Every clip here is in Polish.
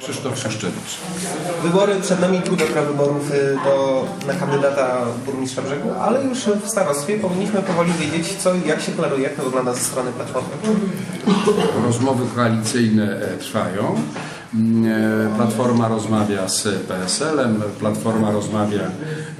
Krzysztof Szuszczewicz. Wybory, przed nami druga wyborów y, do, na kandydata burmistrza brzegu, ale już w starostwie powinniśmy powoli wiedzieć, co jak się klaruje, jak to wygląda ze strony Platformy. Rozmowy koalicyjne e, trwają. Mm, e, Platforma rozmawia z PSL-em, Platforma rozmawia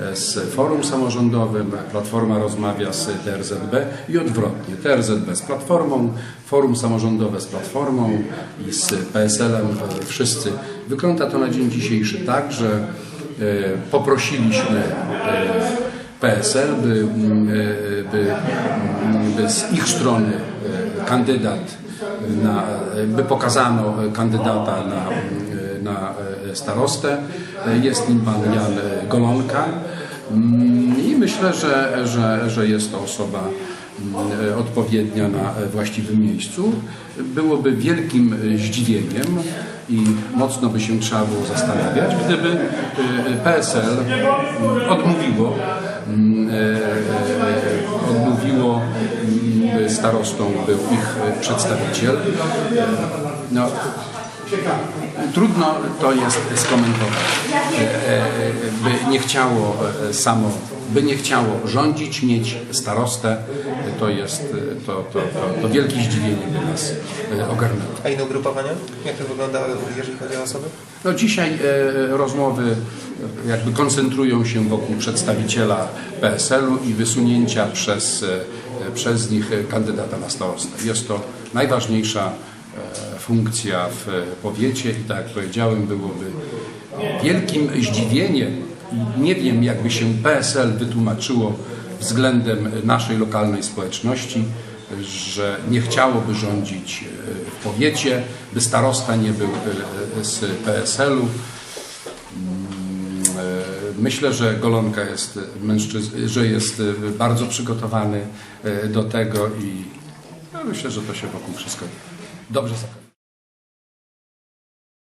e, z Forum Samorządowym, Platforma rozmawia z TRZB i odwrotnie. TRZB z Platformą, Forum Samorządowe z Platformą i z PSL-em e, wszyscy. Wygląda to na dzień dzisiejszy tak, że poprosiliśmy PSL, by, mm, by, mm, by z ich strony kandydat na, by pokazano kandydata na, na starostę. Jest nim pan Jan Golonka Mm, i myślę, że, że, że jest to osoba mm, odpowiednia na właściwym miejscu. Byłoby wielkim zdziwieniem i mocno by się trzeba było zastanawiać, gdyby PSL odmówiło starostą był ich e, przedstawiciel. No, trudno to jest skomentować. E, e, By nie chciało samo, by nie chciało rządzić, mieć starostę, to jest to, to, to, to wielkie zdziwienie by nas ogarnęło. A inne ugrupowania? Jak to wygląda, jeżeli chodzi o osoby? No dzisiaj rozmowy jakby koncentrują się wokół przedstawiciela PSL-u i wysunięcia przez, przez nich e, kandydata na starostę. Jest to najważniejsza e, funkcja w e, powiecie i tak jak powiedziałem, byłoby wielkim zdziwieniem i nie wiem jakby się PSL wytłumaczyło względem naszej lokalnej społeczności, że nie chciałoby rządzić e, w powiecie, by starosta nie był e, z PSL-u. Myślę, że Golonka jest że jest e, bardzo przygotowany e, do tego i no myślę, że to się wokół wszystko dobrze zakończy.